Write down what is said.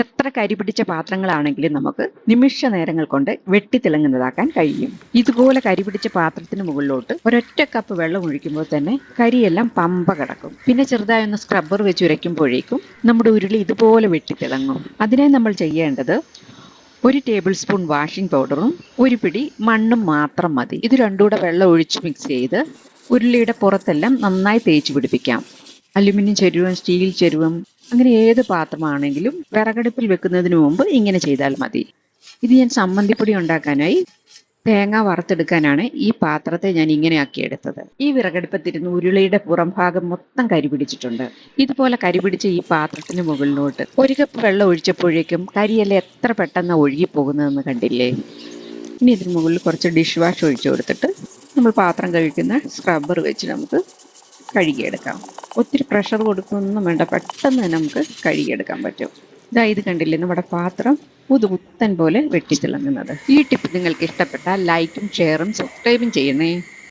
എത്ര കരി പിടിച്ച പാത്രങ്ങളാണെങ്കിലും നമുക്ക് നിമിഷ നേരങ്ങൾ കൊണ്ട് വെട്ടിത്തിളങ്ങുന്നതാക്കാൻ കഴിയും. ഇതുപോലെ കരി പിടിച്ച പാത്രത്തിന് മുകളിലോട്ട് ഒരൊറ്റ കപ്പ് വെള്ളം ഒഴിക്കുമ്പോൾ തന്നെ കരിയെല്ലാം പമ്പ കിടക്കും. പിന്നെ ചെറുതായി ഒന്ന് സ്ക്രബ്ബർ വെച്ച് ഉരയ്ക്കുമ്പോഴേക്കും നമ്മുടെ ഉരുളി ഇതുപോലെ വെട്ടിത്തിളങ്ങും അതിനെ നമ്മൾ ചെയ്യേണ്ടത് ഒരു ടേബിൾ സ്പൂൺ വാഷിംഗ് പൗഡറും ഒരു പിടി മണ്ണും മാത്രം മതി. ഇത് രണ്ടുകൂടെ വെള്ളം ഒഴിച്ച് മിക്സ് ചെയ്ത് ഉരുളിയുടെ പുറത്തെല്ലാം നന്നായി തേച്ച് പിടിപ്പിക്കാം. അലുമിനിയം ചെരുവം സ്റ്റീൽ ചെരുവം അങ്ങനെ ഏത് പാത്രമാണെങ്കിലും വിറകടുപ്പിൽ വെക്കുന്നതിന് മുമ്പ് ഇങ്ങനെ ചെയ്താൽ മതി. ഇത് ഞാൻ സമ്മന്തിപ്പൊടി ഉണ്ടാക്കാനായി തേങ്ങ വറുത്തെടുക്കാനാണ് ഈ പാത്രത്തെ ഞാൻ ഇങ്ങനെ ആക്കിയെടുത്തത് ഈ വിറകടുപ്പത്തിരുന്ന് ഉരുളിയുടെ പുറം ഭാഗം മൊത്തം കരി പിടിച്ചിട്ടുണ്ട്. ഇതുപോലെ കരി പിടിച്ച ഈ പാത്രത്തിന് മുകളിലോട്ട് ഒരു കപ്പ് വെള്ളം ഒഴിച്ചപ്പോഴേക്കും കരിയെല്ലാം എത്ര പെട്ടെന്ന് ഒഴുകി പോകുന്നതെന്ന് കണ്ടില്ലേ? ഇനി ഇതിന് മുകളിൽ കുറച്ച് ഡിഷ് വാഷ് ഒഴിച്ചു കൊടുത്തിട്ട് നമ്മൾ പാത്രം കഴിക്കുന്ന സ്ക്രബ്ബർ വെച്ച് നമുക്ക് കഴുകിയെടുക്കാം. ഒത്തിരി പ്രഷർ കൊടുക്കൊന്നും വേണ്ട. പെട്ടെന്ന് തന്നെ നമുക്ക് കഴുകിയെടുക്കാൻ പറ്റും. ഇതാ ഇത് കണ്ടില്ലേ? നമ്മുടെ പാത്രം പുതുപുത്തൻ പോലെ വെട്ടിത്തിളങ്ങുന്നത് ഈ ടിപ്പ് നിങ്ങൾക്ക് ഇഷ്ടപ്പെട്ടാൽ ലൈക്കും ഷെയറും സബ്സ്ക്രൈബും ചെയ്യണേ